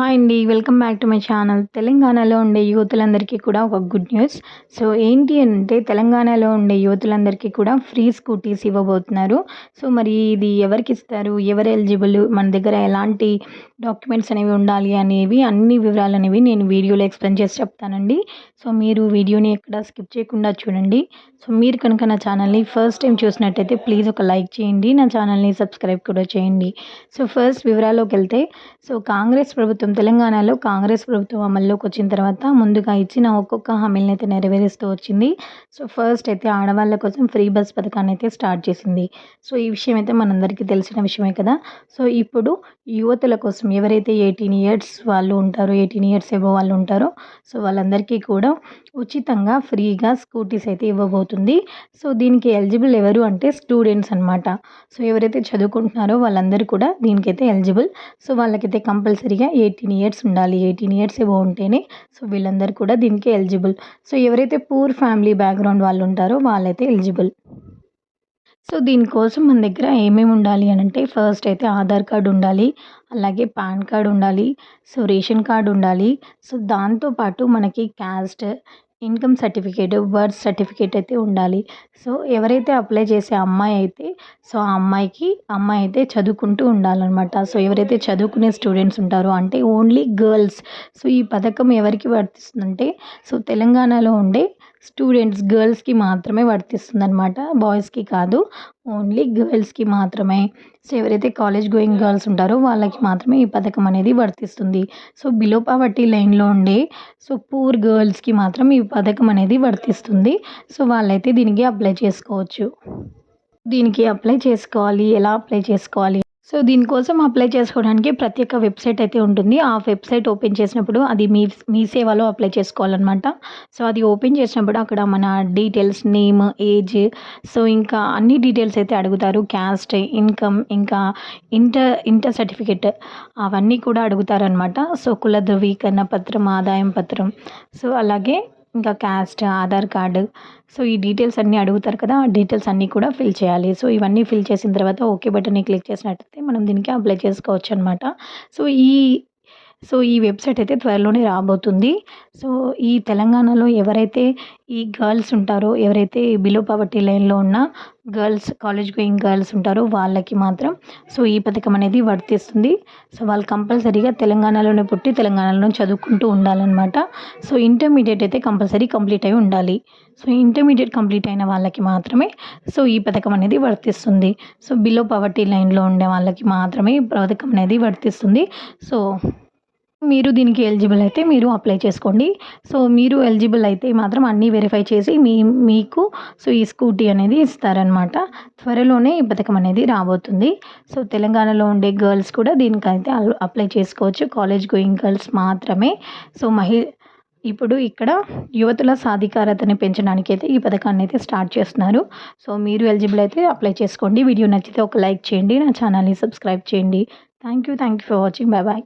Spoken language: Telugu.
హాయ్ అండి welcome back to my channel తెలంగాణలో ఉండే యువతులందరికీ కూడా ఒక గుడ్ న్యూస్ సో ఏంటి అంటే తెలంగాణలో ఉండే యువతులందరికీ కూడా ఫ్రీ స్కూటీస్ ఇవ్వబోతున్నారు. సో మరి ఇది ఎవరికి ఇస్తారు? ఎవరు ఎలిజిబుల్ మన దగ్గర ఎలాంటి డాక్యుమెంట్స్ అనేవి ఉండాలి అనేవి అన్ని వివరాలు అనేవి నేను వీడియోలో ఎక్స్ప్లెయిన్ చేసి చెప్తానండి. సో మీరు వీడియోని ఎక్కడ స్కిప్ చేయకుండా చూడండి. సో మీరు కనుక నా ఛానల్ని ఫస్ట్ టైం చూసినట్టయితే ప్లీజ్ ఒక లైక్ చేయండి. నా ఛానల్ని సబ్స్క్రైబ్ కూడా చేయండి. సో ఫస్ట్ వివరాల్లోకి వెళ్తే సో కాంగ్రెస్ ప్రభుత్వం ప్రభుత్వం తెలంగాణలో కాంగ్రెస్ ప్రభుత్వం అమల్లోకి వచ్చిన తర్వాత ముందుగా ఇచ్చిన ఒక్కొక్క హామీలను అయితే నెరవేరుస్తూ వచ్చింది. సో ఫస్ట్ అయితే ఆడవాళ్ళ కోసం ఫ్రీ బస్ పథకాన్ని అయితే స్టార్ట్ చేసింది. సో ఈ విషయం అయితే మనందరికీ తెలిసిన విషయమే కదా. సో ఇప్పుడు యువతుల కోసం ఎవరైతే ఎయిటీన్ ఇయర్స్ వాళ్ళు ఉంటారో ఎయిటీన్ ఇయర్స్ ఏవో వాళ్ళు ఉంటారో సో వాళ్ళందరికీ కూడా ఉచితంగా ఫ్రీగా స్కూటీస్ అయితే ఇవ్వబోతుంది. సో దీనికి ఎలిజిబుల్ ఎవరు అంటే స్టూడెంట్స్ అనమాట సో ఎవరైతే చదువుకుంటున్నారో వాళ్ళందరూ కూడా దీనికైతే ఎలిజిబుల్. సో వాళ్ళకైతే కంపల్సరీగా ఎయిటీన్ ఇయర్స్ ఉండాలి. ఎయిటీన్ ఇయర్స్ ఏవో ఉంటేనే సో వీళ్ళందరూ కూడా దీనికి ఎలిజిబుల్ సో ఎవరైతే పూర్ ఫ్యామిలీ బ్యాక్గ్రౌండ్ వాళ్ళు ఉంటారో వాళ్ళైతే ఎలిజిబుల్ సో దీనికోసం మన దగ్గర ఏమేమి ఉండాలి అని అంటే ఫస్ట్ అయితే ఆధార్ కార్డు ఉండాలి అలాగే పాన్ కార్డ్ ఉండాలి సో రేషన్ కార్డు ఉండాలి. సో దాంతోపాటు మనకి caste income certificate birth certificate అయితే ఉండాలి. సో ఎవరైతే అప్లై చేసే అమ్మాయి అయితే సో ఆ అమ్మాయికి అమ్మాయి అయితే చదువుకుంటూ ఉండాలన్నమాట. సో ఎవరైతే చదువుకునే స్టూడెంట్స్ ఉంటారో అంటే ఓన్లీ గర్ల్స్. సో ఈ పథకం ఎవరికి వర్తిస్తుందంటే సో తెలంగాణలో ఉండే స్టూడెంట్స్ గర్ల్స్కి మాత్రమే వర్తిస్తుంది అనమాట బాయ్స్కి కాదు. ఓన్లీ గర్ల్స్కి మాత్రమే. సో ఎవరైతే కాలేజ్ గోయింగ్ గర్ల్స్ ఉంటారో వాళ్ళకి మాత్రమే ఈ పథకం అనేది వర్తిస్తుంది. సో బిలో పావర్టీ లైన్లో ఉండే సో పూర్ గర్ల్స్కి మాత్రం ఈ పథకం అనేది వర్తిస్తుంది. సో వాళ్ళైతే దీనికి అప్లై చేసుకోవచ్చు. దీనికి అప్లై చేసుకోవాలి. ఎలా అప్లై చేసుకోవాలి? సో దీనికోసం అప్లై చేసుకోవడానికి ప్రత్యేక వెబ్సైట్ అయితే ఉంటుంది. ఆ వెబ్సైట్ ఓపెన్ చేసినప్పుడు అది మీ మీ సేవలో అప్లై చేసుకోవాలన్నమాట. సో అది ఓపెన్ చేసినప్పుడు అక్కడ మన డీటెయిల్స్ నేమ్ ఏజ్ సో ఇంకా అన్ని డీటెయిల్స్ అయితే అడుగుతారు. క్యాస్ట్ ఇన్కమ్ ఇంకా ఇంటర్ ఇంటర్ సర్టిఫికెట్ అవన్నీ కూడా అడుగుతారనమాట సో కుల ధృవీకరణ పత్రం ఆదాయం పత్రం. సో అలాగే ఇంకా క్యాస్ట్ ఆధార్ కార్డు సో ఈ డీటెయిల్స్ అన్నీ అడుగుతారు కదా ఆ డీటెయిల్స్ అన్నీ కూడా ఫిల్ చేయాలి. సో ఇవన్నీ ఫిల్ చేసిన తర్వాత ఓకే బటన్ని క్లిక్ చేసినట్టయితే మనం దీనికి అప్లై చేసుకోవచ్చు అనమాట సో ఈ సో ఈ వెబ్సైట్ అయితే త్వరలోనే రాబోతుంది. సో ఈ తెలంగాణలో ఎవరైతే ఈ గర్ల్స్ ఉంటారో ఎవరైతే బిలో పవర్టీ లైన్లో ఉన్న గర్ల్స్ కాలేజ్ గోయింగ్ గర్ల్స్ ఉంటారో వాళ్ళకి మాత్రం సో ఈ పథకం అనేది వర్తిస్తుంది. సో వాళ్ళు కంపల్సరీగా తెలంగాణలోనే పుట్టి తెలంగాణలోనే చదువుకుంటూ ఉండాలన్నమాట. సో ఇంటర్మీడియట్ అయితే కంపల్సరీ కంప్లీట్ అయి ఉండాలి. సో ఇంటర్మీడియట్ కంప్లీట్ అయిన వాళ్ళకి మాత్రమే సో ఈ పథకం అనేది వర్తిస్తుంది. సో బిలో పవర్టీ లైన్లో ఉండే వాళ్ళకి మాత్రమే ఈ పథకం అనేది వర్తిస్తుంది. సో మీరు దీనికి ఎలిజిబుల్ అయితే మీరు అప్లై చేసుకోండి. సో మీరు ఎలిజిబుల్ అయితే మాత్రం అన్నీ వెరిఫై చేసి మీ మీకు సో ఈ స్కూటీ అనేది ఇస్తారనమాట త్వరలోనే ఈ పథకం అనేది రాబోతుంది. సో తెలంగాణలో ఉండే గర్ల్స్ కూడా దీనికైతే అప్లై చేసుకోవచ్చు. కాలేజ్ గోయింగ్ గర్ల్స్ మాత్రమే. సో మహి ఇప్పుడు ఇక్కడ యువతుల సాధికారతని పెంచడానికి అయితే ఈ పథకాన్ని అయితే స్టార్ట్ చేస్తున్నారు. సో మీరు ఎలిజిబుల్ అయితే అప్లై చేసుకోండి. వీడియో నచ్చితే ఒక లైక్ చేయండి. నా ఛానల్ని సబ్స్క్రైబ్ చేయండి. Thank you thank you for watching bye bye